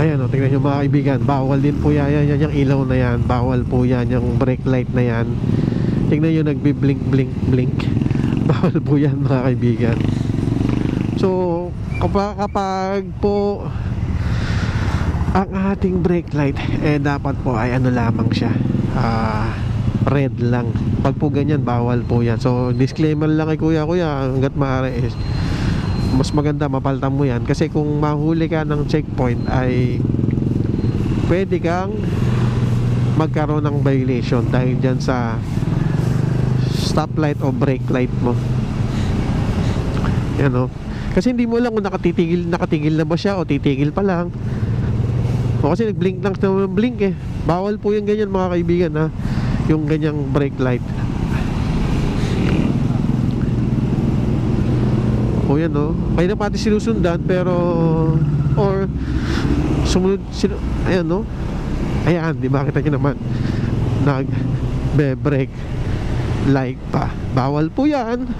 Ayan o, tingnan nyo mga kaibigan Bawal din po yan, yan, yung ilaw na yan. Bawal po yan, yung brake light na yan. Tingnan nyo nagbi-blink, blink, blink. Bawal po yan mga kaibigan. So, kapag, po Ang ating brake light Eh dapat po ay ano lamang siya. Ah red lang. Pag po ganyan, bawal po yan. So, disclaimer lang kay kuya. Kuya, hanggat maaari is mas maganda mapaltan mo yan. Kasi kung mahuli ka ng checkpoint ay pwede kang magkaroon ng violation dahil dyan sa stoplight o brake light mo. Yan o kasi hindi mo alam kung nakatitigil, nakatigil na ba siya o titigil pa lang. O kasi nag-blink lang blink eh. Bawal po yung ganyan mga kaibigan ha? Yung ganyang brake light O yan. Kaya na pati sinusundan pero or sumunod sinu ayan no. Ayan, di ba kita niyo naman nag be brake light pa. Bawal po 'yan.